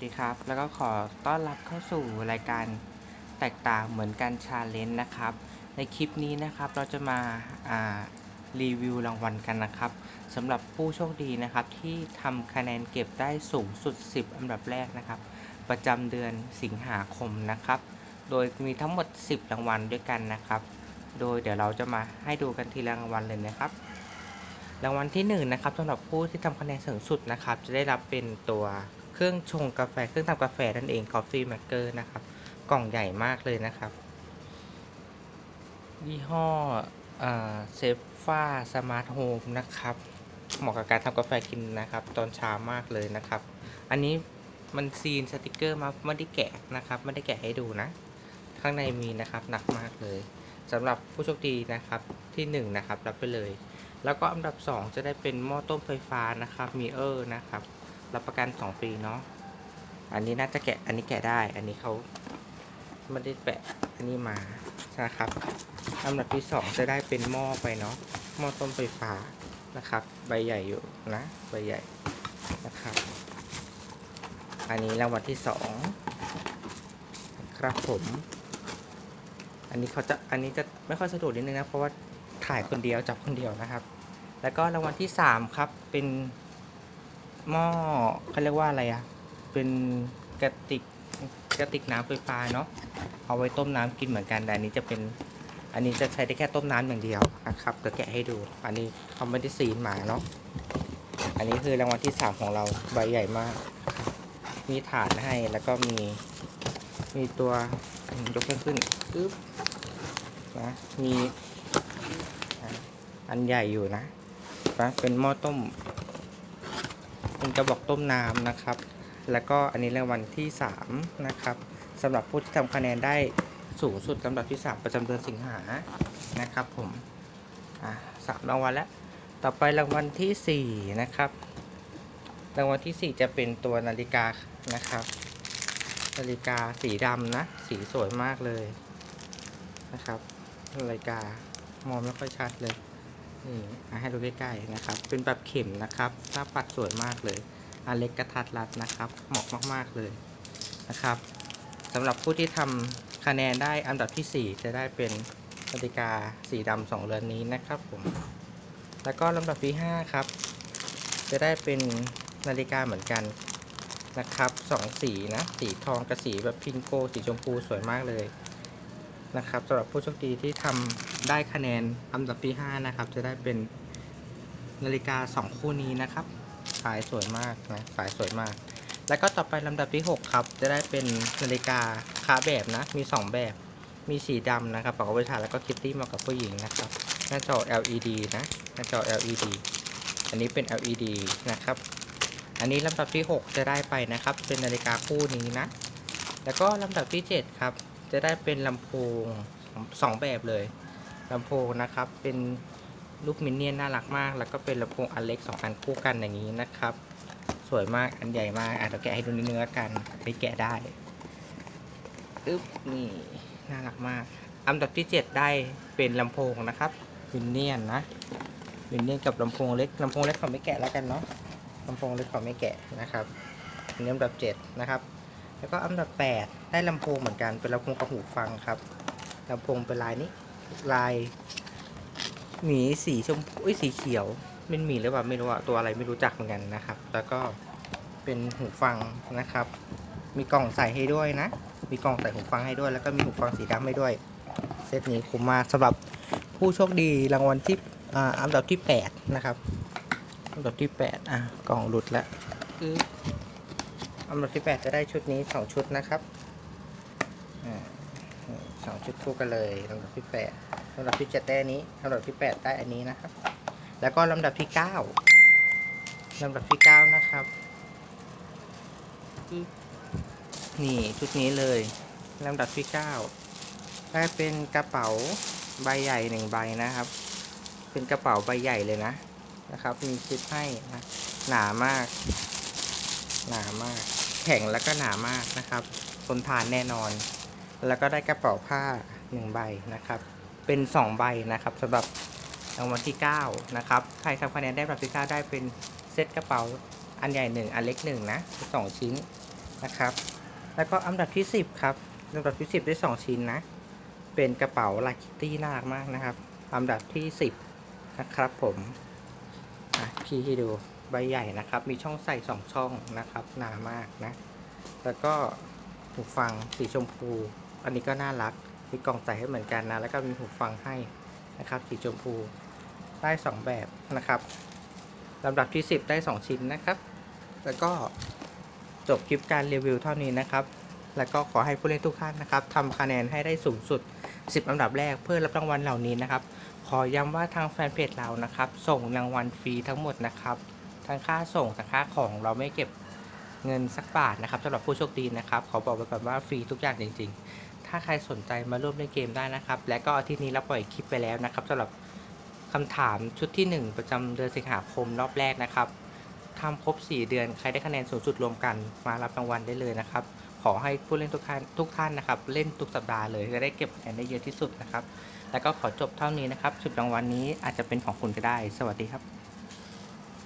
วัสดีครับ แล้วก็ขอต้อนรับเข้าสู่รายการแตกต่างเหมือนกันชาเลนจ์นะครับ ในคลิปนี้นะครับเราจะมาารีวิวรางวัลกันนะครับสำหรับผู้โชคดีนะครับที่ทำคะแนนเก็บได้สูงสุด 10 อันดับแรกนะครับ ประจำเดือนสิงหาคมนะครับ โดยมีทั้งหมด 10 รางวัลด้วยกันนะครับ โดยเดี๋ยวเราจะมาให้ดูกันทีละรางวัลเลยนะครับ รางวัลที่1นงนะครับสำหรับผู้ที่ทำคะแนนสูงสุดนะครับ จะได้รับเป็นตัว เครื่องชงกาแฟเครื่องทำกาแฟนั่นเอง Coffee Maker นะครับ กล่องใหญ่มากเลยนะครับ ยี่ห้อเซฟฟ้าสมาร์ทโฮมนะครับ เหมาะกับการทำกาแฟกินนะครับ ตอนเช้ามากเลยนะครับ อันนี้มันซีนสติกเกอร์มาไม่ได้แกะนะครับไม่ได้แกะให้ดูนะ ข้างในมีนะครับหนักมากเลยสำหรับผู้โชคดีนะครับที่1นงนะครับรับไปเลย แล้วก็อันดับ 2 จะได้เป็นหม้อต้มไฟฟ้านะครับมีเออร์นะครับ รับประกัน2ปีเนาะ อันนี้น่าจะแกะ อันนี้แกะได้ อันนี้เขาไม่ได้แปะ อันนี้มานะครับอันดับที่2จะได้เป็นหม้อไปเนาะ หม้อต้มไฟฟ้านะครับ ใบใหญ่อยู่นะ ใบใหญ่นะครับ อันนี้รางวัลที่2ครับผม อันนี้เขาจะ อันนี้จะไม่ค่อยสะดวกนิดนึงนะ เพราะว่าถ่ายคนเดียวจับคนเดียวนะครับ แล้วก็รางวัลที่3ครับ เป็น หม้อเขาเรียกว่าอะไรอะเป็นกระติกกระติกน้ำไฟฟ้าเนาะเอาไว้ต้มน้ำกินเหมือนกันแต่อันนี้จะเป็น อันนี้จะใช้ได้แค่ต้มน้ำอย่างเดียวนะครับเดี๋ยวแกะให้ดู อันนี้เขาไม่ได้ซีนมาเนาะอันนี้คือรางวัลที่3ของเราใบใหญ่มาก มีฐานให้แล้วก็มี มีตัวยกขึ้นขึ้นปึ๊บนะมีอันใหญ่อยู่นะนะเป็นหม้อต้ม เป็นกระบอกต้มน้ำนะครับ แล้วก็อันนี้รางวัลที่3นะครับสำหรับผู้ที่ทำคะแนนได้สูงสุดลำดับที่ 3 ประจำเดือนสิงหานะครับผมอ่าสามรางวัลแล้วต่อไปรางวัลที่4นะครับรางวัลที่ 4 จะเป็นตัวนาฬิกานะครับ นาฬิกาสีดำนะ สีสวยมากเลยนะครับ นาฬิกามองไม่ค่อยชัดเลย นี่ให้ดูใกล้ๆนะครับ เป็นแบบเข็มนะครับหน้าปัดสวยมากเลยอันเล็กกระทัดรัดนะครับ เหมาะมากๆเลยนะครับสำหรับผู้ที่ทำคะแนนได้อันดับที่ 4 จะได้เป็นนาฬิกาสีดำสองเรือนนี้นะครับผมแล้วก็ลำดับที่ 5 ครับ จะได้เป็นนาฬิกาเหมือนกันนะครับสองสีนะ สีทองกับสีแบบพิงโก สีชมพูสวยมากเลย นะครับสำหรับผู้โชคดีที่ทำได้คะแนนอันดับที่ 5 นะครับ จะได้เป็นนาฬิกา 2 คู่นี้นะครับ สายสวยมากนะสายสวยมาก แล้วก็ต่อไปลำดับที่ 6 ครับ จะได้เป็นนาฬิกาค้าแบบนะ มี 2 แบบ มีสีดำนะครับปากเอาไว้ถ่ายแล้วก็คิตตี้เหมาะกับผู้หญิงนะครับ หน้าจอ LED นะ หน้าจอ LED อันนี้เป็น LED นะครับ อันนี้ลำดับที่ 6 จะได้ไปนะครับ เป็นนาฬิกาคู่นี้นะ แล้วก็ลำดับที่ 7 ครับ จะได้เป็นลำโพงสองแบบเลยลำโพงนะครับ เป็นลูกมินเนี่ยนน่ารักมาก แล้วก็เป็นลำโพงอันเล็ก 2 อันคู่กันอย่างนี้นะครับ สวยมากอันใหญ่มากอะเดี๋ยวแกะให้ดูเนื้อกันไปแกะได้อึ๊บนี่น่ารักมาก อันดับที่ 7 ได้เป็นลำโพงนะครับมินเนี่ยนนะมินเนี่ยนกับลำโพงเล็กลำโพงเล็กขอไม่แกะแล้วกันเนาะลำโพงเล็กขอไม่แกะนะครับอันนี้อันดับ 7 นะครับ แล้วก็อันดับ 8 ได้ลำโพงเหมือนกัน เป็นลำโพงกระหูฟังครับลำโพงเป็นลายนี้ ลาย หมีสีชมพูสีเขียวเป็นหมีหรือเปล่าไม่รู้อะตัวอะไรไม่รู้จักเหมือนกันนะครับ แล้วก็เป็นหูฟังนะครับ มีกล่องใส่ให้ด้วยนะ มีกล่องใส่หูฟังให้ด้วย แล้วก็มีหูฟังสีดำให้ด้วย เซตนี้คุ้มมากสำหรับผู้โชคดีรางวัลที่อ่าอันดับที่ 8 นะครับอันดับที่ 8 อะ กล่องหลุดแล้วคื อันดับที่8จะได้ชุดนี้2ชุดนะครับอ่าสองชุดคู่กันเลยลำดับที่แปดลำดับที่เจ็ดได้อันนี้ลำดับที่แปดได้อันนี้นะครับ แล้วก็ลำดับที่เก้าลำดับที่เก้านะครับ นี่ชุดนี้เลยลำดับที่เก้าได้เป็นกระเป๋าใบใหญ่หนึ่งใบนะครับ เป็นกระเป๋าใบใหญ่เลยนะนะครับ มีซิปให้นะหนามาก หนามาก แข็งแล้วก็หนามากนะครับ ทนทานแน่นอน แล้วก็ได้กระเป๋าผ้า1ใบนะครับ เป็น2ใบนะครับสำหรับรางวัลที่ 9 นะครับ ใครทำคะแนนได้แบบที่ 9 ได้เป็นเซตกระเป๋าอันใหญ่ 1 อันเล็ก 1 นะ 2 ชิ้นนะครับ แล้วก็อันดับที่ 10 ครับอันดับที่ 10 ได้ 2 ชิ้นนะ เป็นกระเป๋าลายคิตตี้น่ารักมากนะครับอันดับที่ 10 นะครับผม อะ พี่ให้ดู ใบใหญ่นะครับ มีช่องใส่2ช่องนะครับหนามากนะ แล้วก็หูฟังสีชมพู อันนี้ก็น่ารัก มีกล่องใส่ให้เหมือนกันนะ แล้วก็มีหูฟังให้นะครับสีชมพูได้2แบบนะครับลำดับที่ 10 ได้ 2 ชิ้นนะครับ แล้วก็จบคลิปการรีวิวเท่านี้นะครับ แล้วก็ขอให้ผู้เล่นทุกท่านนะครับทำคะแนนให้ได้สูงสุด 10 อันดับแรกเพื่อรับรางวัลเหล่านี้นะครับ ขอย้ำว่าทางแฟนเพจเรานะครับ ส่งรางวัลฟรีทั้งหมดนะครับ ทั้งค่าส่งทั้งค่าของเราไม่เก็บเงินสักบาทนะครับสำหรับผู้โชคดีนะครับขอบอกไว้ก่อนว่าฟรีทุกอย่างจริง ๆ ถ้าใครสนใจมาร่วมเล่นเกมได้นะครับ และก็อาทิตย์นี้เราปล่อยคลิปไปแล้วนะครับสำหรับคำถามชุดที่ 1 ประจำเดือนสิงหาคมรอบแรกนะครับทำครบ 4 เดือนใครได้คะแนนสูงสุดรวมกันมารับรางวัลได้เลยนะครับ ขอให้ผู้เล่นทุกท่านทุกท่านนะครับ เล่นทุกสัปดาห์เลยจะได้เก็บคะแนนได้เยอะที่สุดนะครับ แล้วก็ขอจบเท่านี้นะครับสุดรางวัลนี้อาจจะเป็นของคุณก็ได้ สวัสดีครับ